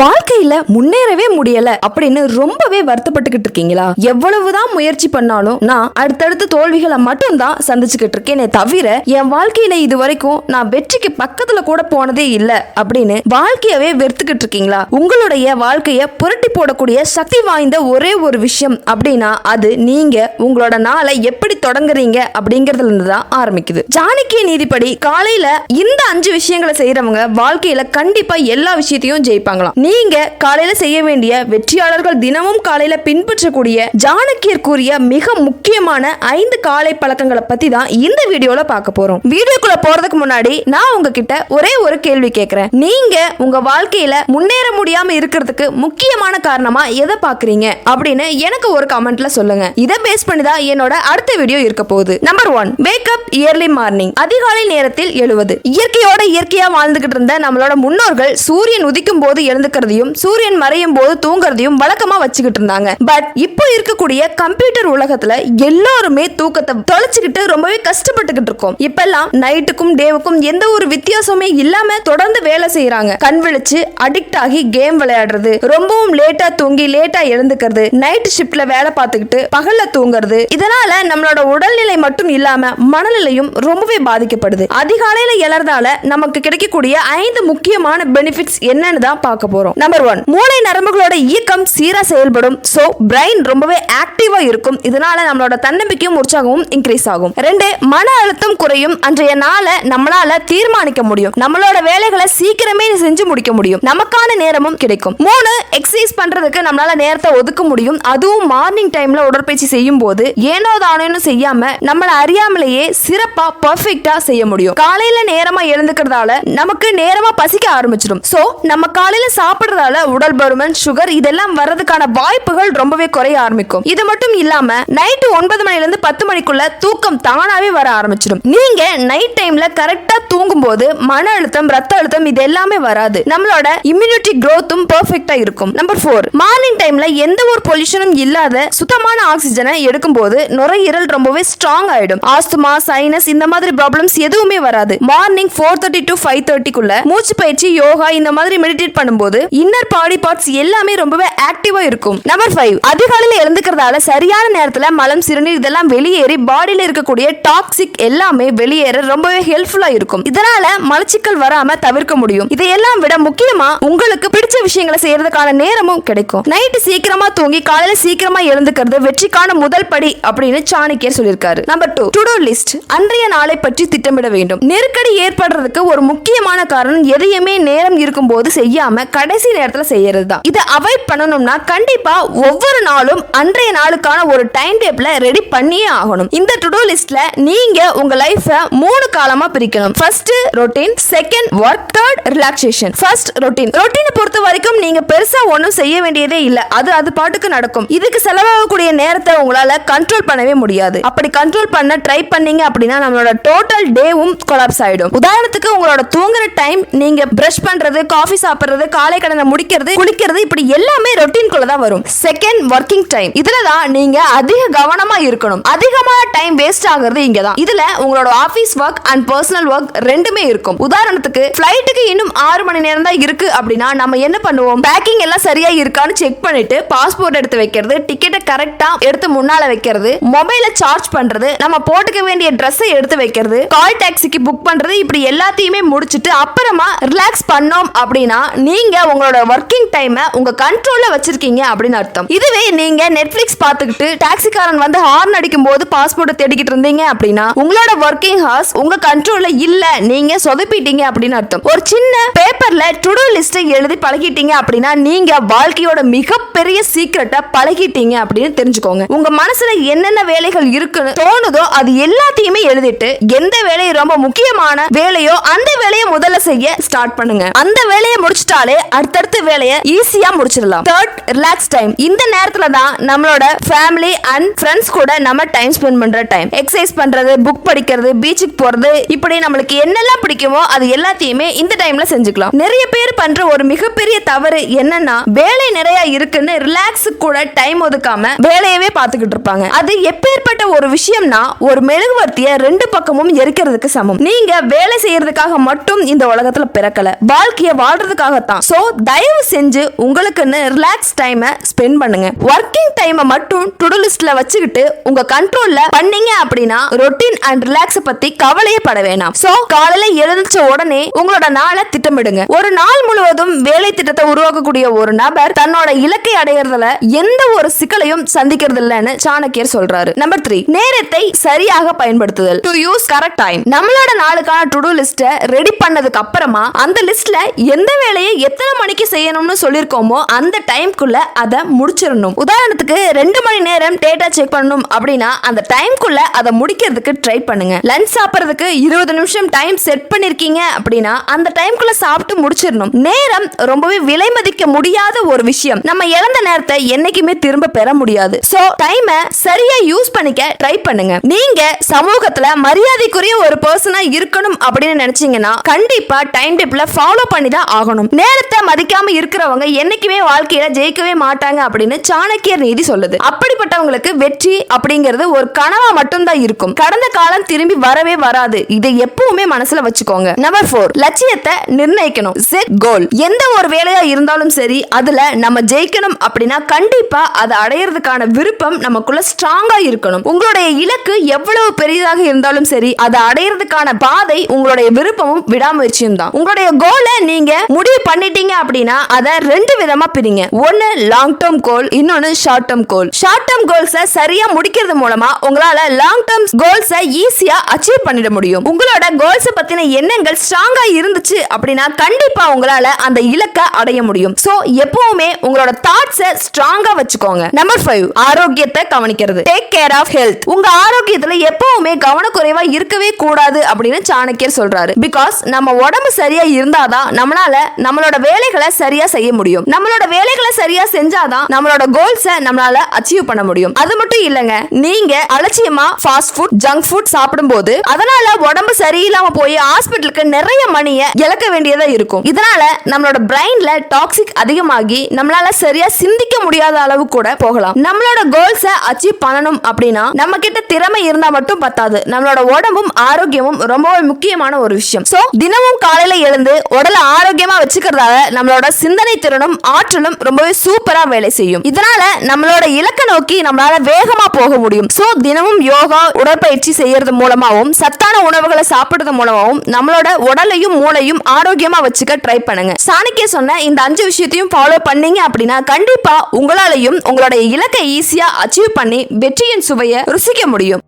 வாழ்க்கையில முன்னேறவே முடியல அப்படின்னு ரொம்பவே வருத்தப்பட்டுக்கிட்டு இருக்கீங்களா? எவ்வளவுதான் முயற்சி பண்ணாலும் நான் அடுத்தடுத்து தோல்விகளை மட்டும் தான் சந்திச்சுக்கிட்டு இருக்கேனே தவிர என் வாழ்க்கையில இது வரைக்கும் நான் வெற்றிக்கு பக்கத்துல கூட போனதே இல்ல அப்படின்னு வாழ்க்கையவே வெறுத்துக்கிட்டு இருக்கீங்களா? உங்களுடைய வாழ்க்கைய புரட்டி போடக்கூடிய சக்தி வாய்ந்த ஒரே ஒரு விஷயம் அப்படின்னா அது நீங்க உங்களோட நாளை எப்படி தொடங்குறீங்க அப்படிங்கறதுல இருந்து தான் ஆரம்பிக்குது. ஜானகிய நீதிப்படி காலையில இந்த அஞ்சு விஷயங்களை செய்யறவங்க வாழ்க்கையில கண்டிப்பா எல்லா விஷயத்தையும் ஜெயிப்பாங்களாம். நீங்க காலையில செய்ய வேண்டிய வெற்றியாளர்கள் தினமும் காலையில பின்பற்றக்கூடிய ஜானக்கியர் கூறிய மிக முக்கியமான ஐந்து காலை பழக்கங்களை பத்தி தான் இந்த வீடியோல பார்க்க போறோம். வீடியோக்குள்ள போறதுக்கு முன்னாடி நான் உங்ககிட்ட ஒரே ஒரு கேள்வி கேட்குறேன் நீங்க உங்க வாழ்க்கையில முன்னேற முடியாம இருக்கிறதுக்கு முக்கியமான காரணமா எதை பாக்குறீங்க? அப்படின்னு எனக்கு ஒரு கமெண்ட்ல சொல்லுங்க. இதை பேஸ் பண்ணி தான் என்னோட அடுத்த வீடியோ இருக்க போகுது. Number one wake up early morning அதிகாலை நேரத்தில் எழுவது. இயற்கையோட இயற்கையா வாழ்ந்துகிட்டு இருந்த நம்மளோட முன்னோர்கள் சூரியன் உதிக்கும் போது எழுந்து எழுந்துக்கிறதையும் சூரியன் மறையும் போது தூங்குறதையும் வழக்கமா வச்சுக்கிட்டு இருந்தாங்க. பட் இப்போ இருக்கக்கூடிய கம்ப்யூட்டர் உலகத்துல எல்லாருமே தூக்கத்தை தொலைச்சுக்கிட்டு ரொம்பவே கஷ்டப்பட்டுக்கிட்டு இருக்கோம். இப்பெல்லாம் நைட்டுக்கும் டேவுக்கும் எந்த ஒரு வித்தியாசமே இல்லாம தொடர்ந்து வேலை செய்யறாங்க கண் விழிச்சு அடிக்ட் ஆகி கேம் விளையாடுறது ரொம்பவும் லேட்டா தூங்கி லேட்டா எழுந்துக்கிறது நைட் ஷிப்ட்ல வேலை பார்த்துக்கிட்டு பகல்ல தூங்குறது இதனால நம்மளோட உடல்நிலை மட்டும் இல்லாம மனநிலையும் ரொம்பவே பாதிக்கப்படுது. அதிகாலையில எழறதால நமக்கு கிடைக்கக்கூடிய ஐந்து முக்கியமான பெனிஃபிட்ஸ் என்னன்னு தான் பார்க்க போறோம். நம்பர் ஒன் மூளை நரம்புகளோட இயக்கம் சீரா செயல்படும். சோ பிரைன் ரொம்பவே ஆக்டிவா இருக்கும். இதனால நம்மளோட தன்னம்பிக்கையும் உற்சாகமும் இன்க்ரீஸ் ஆகும். ரெண்டு மன அழுத்தம் குறையும். அன்றைய நாளை நம்மளால தீர்மானிக்க முடியும். நம்மளோட வேலைகளை சீக்கிரமே செஞ்சு முடிக்க முடியும். நமக்கான நேரமும் கிடைக்கும். மூணு எக்ஸசைஸ் பண்றதுக்கு நம்மளால நேரத்தை ஒதுக்க முடியும். அதுவும் மார்னிங் டைம்ல உடற்பயிற்சி செய்யும் போது ஏனோ தானோன்னு செய்யாம நம்மள அறியாமலேயே சிறப்பா பர்ஃபெக்டா செய்ய முடியும். காலையில நேரமா எழுந்துக்கிறதால நமக்கு நேரமா பசிக்க ஆரம்பிச்சிடும். சோ நம்ம காலையில சாப்பிடுறதால உடல் பருமன் சுகர் இதெல்லாம் வர்றதுக்கான வாய்ப்புகள் ரொம்பவே குறைய ஆரம்பிக்கும். இது மட்டும் இல்லாம நைட்டு ஒன்பது மணில இருந்து பத்து மணிக்குள்ள தூக்கம் தானாவே வர ஆரம்பிச்சிடும். நீங்க நைட் டைம்ல கரெக்டா தூங்கும் போது மன அழுத்தம் ரத்த அழுத்தம் இது எல்லாமே வராது. நம்மளோட இம்யூனிட்டி க்ரோத்தும் பெர்ஃபெக்ட்டா இருக்கும். நம்பர் ஃபோர் மார்னிங் டைம்ல எந்த ஒரு பொல்யூஷனும் இல்லாத சுத்தமான ஆக்சிஜனை எடுக்கும் போது நுரையீரல் ரொம்பவே ஸ்ட்ராங் ஆயிடும். ஆஸ்துமா சைனஸ் இந்த மாதிரி ப்ராப்ளம்ஸ் எதுவுமே வராது. Morning four thirty to five தேர்ட்டிக்குள்ள மூச்சு பயிற்சி யோகா இந்த மாதிரி மெடிடேட் பண்ணும்போது இன்னர் பாடி பார்ட்ஸ் எல்லாமே ரொம்பவே ஆக்டிவா இருக்கும். நம்பர் ஃபைவ் அதிகாலையில எழுந்துக்கிறதால சரியான நேரத்துல மலம் சிறுநீர் இதெல்லாம் வெளியேறி பாடியில இருக்கக்கூடிய டாக்ஸிக் எல்லாமே வெளியேற ரொம்பவே ஹெல்ப்ஃபுல்லா இருக்கும். இதனால மலச்சிக்கல் வராம தவிர்க்க முடியும். இதையெல்லாம் விட முக்கியமா உங்களுக்கு பிடிச்ச விஷயங்களை செய்யறதுக்கான நேரமும் கிடைக்கும். நைட்டு சீக்கிரமா தூங்கி காலையில சீக்கிரமா எழுந்துக்கிறது வெற்றிக்கான முதல் படி அப்படின்னு சாணக்கியர் சொல்லியிருக்காரு. நம்பர் டூ டு லிஸ்ட் அன்றைய நாளை பற்றி திட்டமிட வேண்டும். நெருக்கடி ஏற்படுறதுக்கு ஒரு முக்கியமான காரணம் எதையுமே நேரம் இருக்கும்போது செய்யாம கடைசி நேரத்துல செய்யறது தான் இதை அவாய்ட் பண்ணணும்னா கண்டிப்பா ஒவ்வொரு நாளும் அன்றைய நாளுக்கான ஒரு டைம் டேபிள ரெடி பண்ணியே ஆகணும். இந்த டு டூ லிஸ்ட்ல நீங்க உங்க லைஃப மூணு காலமா பிரிக்கணும். First routine second work third relaxation first routine ரொட்டீனை பொறுத்த வரைக்கும் நீங்க பெருசா ஒன்றும் செய்ய வேண்டியதே இல்ல. அது அது பாட்டுக்கு நடக்கும். இதுக்கு செலவாகக்கூடிய நேரத்தை உங்களால கண்ட்ரோல் பண்ணவே முடியாது. அப்படி கண்ட்ரோல் பண்ண ட்ரை பண்ணீங்க அப்படின்னா நம்மளோட டோட்டல் டேவும் கொலாப்ஸ் ஆயிடும். உதாரணத்துக்கு உங்களோட தூங்குற டைம் நீங்க பிரஷ் பண்றது காஃபி சாப்பிடுறது காலை கடனை முடிக்கிறது குளிக்கிறது இப்படி எல்லாமே ரொட்டீன் குள்ள தான் வரும். செகண்ட் ஒர்க்கிங் டைம் இதுல தான் நீங்க அதிக கவனமா இருக்கணும். அதிகமான டைம் வேஸ்ட் ஆகுறது இங்க தான். இதுல உங்களோட office work and personal work ரெண்டுமே இருக்கும். உதாரணத்துக்கு ஃபிளைட்டுக்கு இன்னும் ஆறு மணி நேரம் தான் இருக்கு அப்படின்னா நம்ம என்ன பண்ணுவோம்? பேக்கிங் எல்லாம் சரியா இருக்கான்னு செக் பண்ணிட்டு பாஸ்போர்ட் எடுத்து வைக்கிறது டிக்கெட்டை கரெக்டா எடுத்து முன்னால வைக்கிறது மொபைல சார்ஜ் பண்றது நம்ம போட்டுக்க வேண்டிய ட்ரெஸ்ஸை எடுத்து வைக்கிறது கால் டாக்ஸிக்கு புக் பண்றது இப்படி எல்லாத்தையுமே முடிச்சிட்டு அப்புறமா ரிலாக்ஸ் பண்ணோம் அப்படின்னா நீங்க உங்களோட ஒர்க்கிங் டைமை உங்க கண்ட்ரோல்ல வச்சிருக்கீங்க அப்படின்னு அர்த்தம். இதுவே நீங்க நெட்ஃபிளிக்ஸ் பார்த்துக்கிட்டு டாக்ஸிக்காரன் வந்து ஹார்ன் அடிக்கும் போது பாஸ்போர்ட்டை தேடிக்கிட்டு இருந்தீங்க அப்படின்னா உங்களோட ஒர்க்கிங் ஹார்ஸ் உங்க கண்ட்ரோல்ல இல்ல. நீங்க சொதப்பிட்டீங்க அப்படின்னு அர்த்தம். ஒரு சின்ன பேப்பர்ல டு டூ லிஸ்ட்டை எழுதி பழகிட்டீங்க அப்படின்னா நீங்க வாழ்க்கையோட மிகப்பெரிய சீக்கிரட்டை பழகிட்டீங்க அப்படின்னு தெரிஞ்சுக்கோங்க. உங்க மனசுல என்னென்ன வேலைகள் இருக்குன்னு தோணுதோ அது எல்லாத்தையுமே எழுதிட்டு எந்த வேலையை ரொம்ப முக்கியமான வேலையோ அந்த வேலையை முதல்ல செய்ய ஸ்டார்ட் பண்ணுங்க. அந்த வேலையை முடிச்சிட்டாலே அடுத்தடுத்த வேலையை ஈஸியா முடிச்சிடலாம். தேர்ட் ரிலாக்ஸ் டைம் இந்த நேரத்துல தான் நம்மளோட ஃபேமிலி அண்ட் ஃப்ரெண்ட்ஸ் கூட நம்ம டைம் ஸ்பெண்ட் பண்ற டைம் எக்ஸசைஸ் பண்றது புக் படிக்கிறது பீச்சுக்கு போறது இப்படி நம்மளுக்கு என்னெல்லாம் பிடிக்குமோ அது எல்லாத்தையுமே இந்த டைம்ல செஞ்சுக்கலாம். நிறைய பேர் பண்ற ஒரு மிகப்பெரிய தவறு என்னன்னா வேலை நிறைய இருக்குன்னு ரிலாக்ஸ் கூட டைம் ஒதுக்காம வேலையவே பார்த்துக்கிட்டு இருப்பாங்க. அது எப்பேற்பட்ட ஒரு விஷயம்னா ஒரு மெழுகுவர்த்திய ரெண்டு பக்கமும் எரிக்கிறதுக்கு சமம். நீங்க வேலை செய்யறதுக்காக மட்டும் இந்த உலகத்துல பிறக்கல. வாழ்க்கைய வாழ்றதுக்காகத்தான். சோ தயவு செஞ்சு உங்களுக்குன்னு ரிலாக்ஸ் டைமை ஸ்பெண்ட் பண்ணுங்க. ஒர்க்கிங் டைமை மட்டும் டுடு லிஸ்ட்ல வச்சுக்கிட்டு உங்க கண்ட்ரோல்ல பண்ணீங்க அப்படின்னா ரொட்டீன் அண்ட் ரிலாக்ஸ் பத்தி கவலையே பட வேணாம். சோ காலையில எழுந்திருச்ச உடனே உங்களோட நாளை திட்டமிடுங்க. ஒரு நாள் முழுவதும் வேலை திட்டத்தை உருவாக்கக்கூடிய ஒரு நபர் தன்னோட இலக்கை அடையறதுல எந்த ஒரு சிக்கலையும் சந்திக்கிறது இல்லைன்னு சாணக்கியர் சொல்றாரு. நம்பர் த்ரீ நேரத்தை சரியாக பயன்படுத்துதல். டு யூஸ் கரெக்ட் டைம் நம்மளோட நாளுக்கான டுடு லிஸ்ட்டை ரெடி பண்ணதுக்கு அப்புறமா அந்த லிஸ்ட்ல எந்த வேலையை எத்தனை மணிக்கு செய்யணும்னு சொல்லியிருக்கோமோ அந்த டைம்குள்ள அதை முடிச்சிடணும். உதாரணத்துக்கு ரெண்டு மணி நேரம் டேட்டா செக் பண்ணணும் அப்படின்னா அந்த டைம்குள்ள அதை முடிக்கிறதுக்கு ட்ரை பண்ணுங்க. லஞ்ச் சாப்பிட்றதுக்கு இருபது நிமிஷம் டைம் செட் பண்ணிருக்கீங்க அப்படின்னா அந்த டைம்குள்ள சாப்பிட்டு முடிச்சிடணும். நேரம் ரொம்பவே விலை மதிக்க முடியாத ஒரு விஷயம். நம்ம இழந்த நேரத்தை என்னைக்குமே திரும்ப பெற முடியாது. சோ டைமை சரியா யூஸ் பண்ணிக்க ட்ரை பண்ணுங்க. நீங்க சமூகத்துல மரியாதைக்குரிய ஒரு பர்சனா இருக்கணும் அப்படின்னு நினைச்சீங்கன்னா கண்டிப்பா டைம் டேபிள ஃபாலோ பண்ணி தான் ஆகணும். நேரத்தை மதிக்காம இருக்கிறவங்க என்னைக்குமே வாழ்க்கையில ஜெயிக்கவே மாட்டாங்க அப்படின்னு சாணக்கியர் நீதி சொல்லுது. அப்படிப்பட்டவங்களுக்கு வெற்றி அப்படிங்கிறது ஒரு கனவா மட்டும்தான் இருக்கும். கடந்த காலம் திரும்பி வரவே வராது. இதை எப்பவுமே மனசுல வச்சுக்கோங்க. நம்பர் ஃபோர் லட்சியத்தை நிர்ணயிக்கணும். செட் கோல் எந்த ஒரு வேலையா இருந்தாலும் சரி அதுல நம்ம ஜெயிக்கணும் அப்படின்னா கண்டிப்பா அதை அடையிறதுக்கான விருப்பம் நமக்குள்ள ஸ்ட்ராங்கா இருக்கணும். உங்களுடைய இலக்கு எவ்வளவு பெரியதாக இருந்தாலும் சரி அதை அடையிறதுக்கான பாதை உங்களுடைய விருப்பமும் விடாமுயற்சியும் தான். உங்களுடைய கோலை நீங்க முடிவு பண்ணிட்டீங்க அப்படின்னா அதை ரெண்டு விதமா பிரிங்க. ஒன்னு லாங் டேர்ம் கோல் இன்னொன்னு short term goal short term கோல்ஸை சரியா முடிக்கிறது மூலமா உங்களால லாங் டேர்ம் கோல்ஸை ஈஸியா அச்சீவ் பண்ணிட முடியும். உங்களோட கோல்ஸை பத்தின எண்ணங்கள் ஸ்ட்ராங்கா இருந்துச்சு அப்படின்னா கண்டிப்பா உங்களால அந்த இலக்கை அடைய முடியும். சோ எப்பவுமே உங்களோட தாட்ஸை ஸ்ட்ராங்கா வச்சுக்கோங்க. நம்பர் ஃபைவ் ஆரோக்கியத்தை கவனிக்கிறது. டேக் கேர் ஆஃப் ஹெல்த் உங்க ஆரோக்கியத்துல எப்பவுமே கவனக்குறைவா இருக்கவே கூடாது அப்படின்னு சாணக்கியர் சொல்றாரு. பிகாஸ் நம்ம உடம்பு சரியா இருந்தாதான் நம்மளால நம்மளோட வேலைகளை சரியா செய்ய முடியும். நம்மளோட வேலைகளை சரியா செஞ்சாதான் நம்மளோட கோல்ஸை நம்மளால அச்சீவ் பண்ண முடியும். அது மட்டும் இல்லைங்க. நீங்க அலட்சியமா ஃபாஸ்ட் ஃபுட் ஜங்க் ஃபுட் சாப்பிடும்போது அதனால உடம்பு சரியில்லாம போய் ஹாஸ்பிட்டலுக்கு நிறைய மணிய இழக்க வேண்டியதா இருக்கும். இதனால நம்மளோட பிரெயின்ல டாக்ஸிக் அதிகமாகி நம்மளால சரியா சிந்திக்க முடியாத அளவு கூட போகலாம். நம்மளோட கோல்ஸை அச்சீவ் பண்ணணும் அப்படின்னா நம்ம கிட்ட திறமை இருந்தா மட்டும் பத்தாது. நம்மளோட உடம்பும் ஆரோக்கியமும் ரொம்பவே முக்கியமான ஒரு விஷயம். சோ தினமும் காலையில எழுந்து உடலை ஆரோக்கியமா வச்சுக்கிறதால நம்மளோட சிந்தனை திறனும் ஆற்றலும் ரொம்பவே சூப்பரா வேலை செய்யும். இதனால நம்மளோட இலக்க நோக்கி நம்மளால வேகமா போக முடியும். சோ தினமும் யோகா உடற்பயிற்சி செய்யறது மூலமாகவும் சத்தான உணவுகளை சாப்பிடுறது மூலமாகவும் நம்மளோட உடலையும் மூளையும் ஆரோக்கியமா வச்சுக்க ட்ரை பண்ணுங்க. சாணிக்கே சொன்ன இந்த அஞ்சு விஷயத்தையும் ஃபாலோ பண்ணீங்க அப்படின்னா கண்டிப்பா உங்களாலையும் உங்களுடைய இலக்கை ஈஸியா அச்சீவ் பண்ணி வெற்றியின் சுவையை ருசிக்க முடியும்.